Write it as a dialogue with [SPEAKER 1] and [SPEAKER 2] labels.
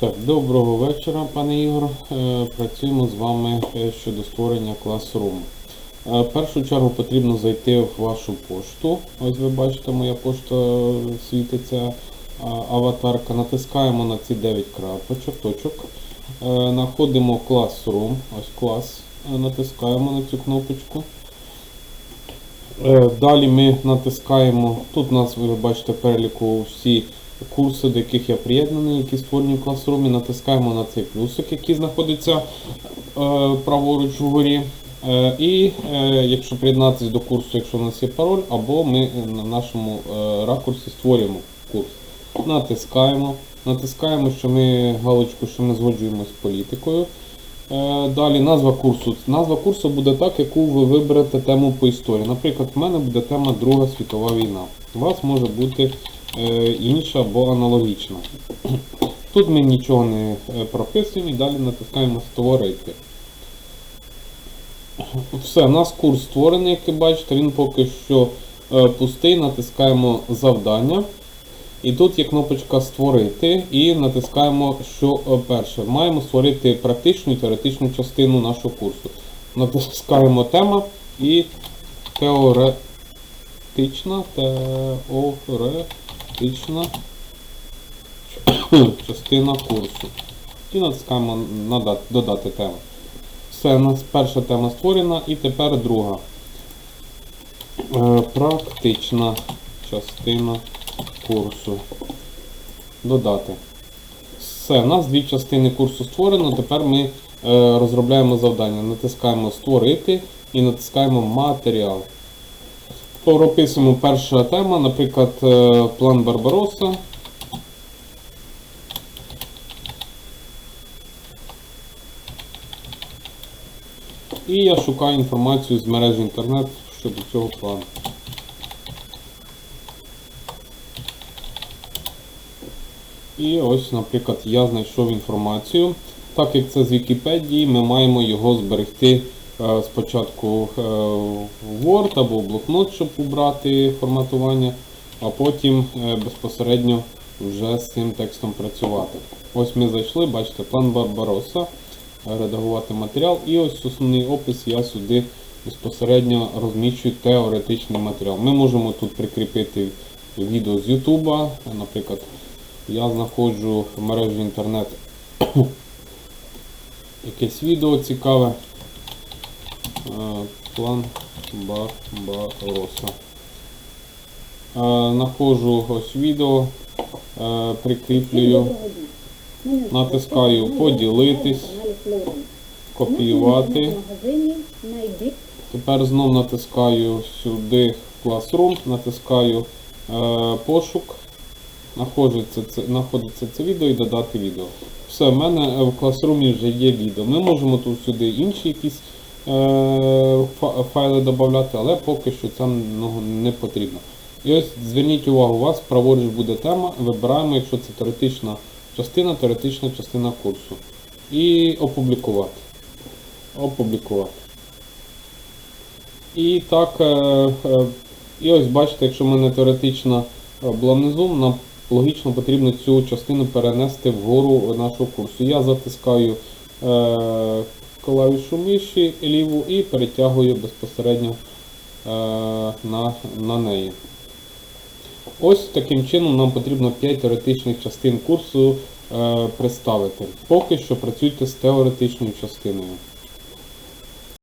[SPEAKER 1] Так, доброго вечора, пане Ігор. Е, Працюємо з вами е, щодо створення класруму. Е, В першу чергу потрібно зайти в вашу пошту. Ось ви бачите, моя пошта світиться аватарка. Натискаємо на ці 9 крапочок, точок. Знаходимо Classroom, ось клас. Натискаємо на цю кнопочку. Далі ми натискаємо, тут у нас ви бачите переліку всі курси, до яких я приєднаний, які створені в класрумі. Натискаємо на цей плюсик, який знаходиться е, праворуч вгорі. Е, і е, якщо приєднатися до курсу, якщо у нас є пароль, або ми на нашому ракурсі створюємо курс. Натискаємо. Натискаємо, що ми галочку, що ми згоджуємося з політикою. Далі назва курсу. Назва курсу буде так, яку ви виберете тему по історії. Наприклад, в мене буде тема Друга світова війна. У вас може бути інша або аналогічна. Тут ми нічого не е, прописуємо і далі натискаємо Створити. Все, у нас курс створений, як ви бачите, він поки що е, пустий. Натискаємо завдання. І тут є кнопочка Створити і натискаємо, що е, перше. Маємо створити практичну і теоретичну частину нашого курсу. Натискаємо тема і теоретична, теоретична частина курсу. І натискаємо надати, додати тему. Все, у нас перша тема створена і тепер друга. Е, Практична частина курсу. Додати. Все, у нас дві частини курсу створено. Тепер ми е, розробляємо завдання. Натискаємо Створити і натискаємо Матеріал. Прописуємо перша тема, наприклад, е, план Барбароса. І я шукаю інформацію з мережі інтернет щодо цього плану. І ось, наприклад, я знайшов інформацію. Так як це з Вікіпедії, ми маємо його зберегти спочатку е, Word або блокнот, щоб убрати форматування, а потім е, безпосередньо вже з цим текстом працювати. Ось ми зайшли, бачите, план Барбароса, редагувати матеріал, і ось основний опис я сюди безпосередньо розміщую теоретичний матеріал. Ми можемо тут прикріпити відео з YouTube, наприклад. Я знаходжу в мережі інтернет якесь відео цікаве. Е, План Барбароса. Е, Знаходжу ось відео, е, прикріплюю, натискаю поділитись, копіювати. Тепер знов натискаю сюди Classroom, натискаю е, пошук. Знаходиться це, це відео і додати відео. Все, в мене в класрумі вже є відео. Ми можемо тут сюди інші якісь е, файли додати, але поки що це ну, не потрібно. І ось зверніть увагу, у вас праворуч буде тема, вибираємо, якщо це теоретична частина, теоретична частина курсу. І опублікувати. Опублікувати. І так, е, е, і ось бачите, якщо в мене теоретична е, була внизу, нам логічно потрібно цю частину перенести вгору нашого курсу. Я затискаю е, клавішу миші ліву і перетягую безпосередньо е, на, на неї. Ось таким чином нам потрібно 5 теоретичних частин курсу е, представити. Поки що працюйте з теоретичною частиною.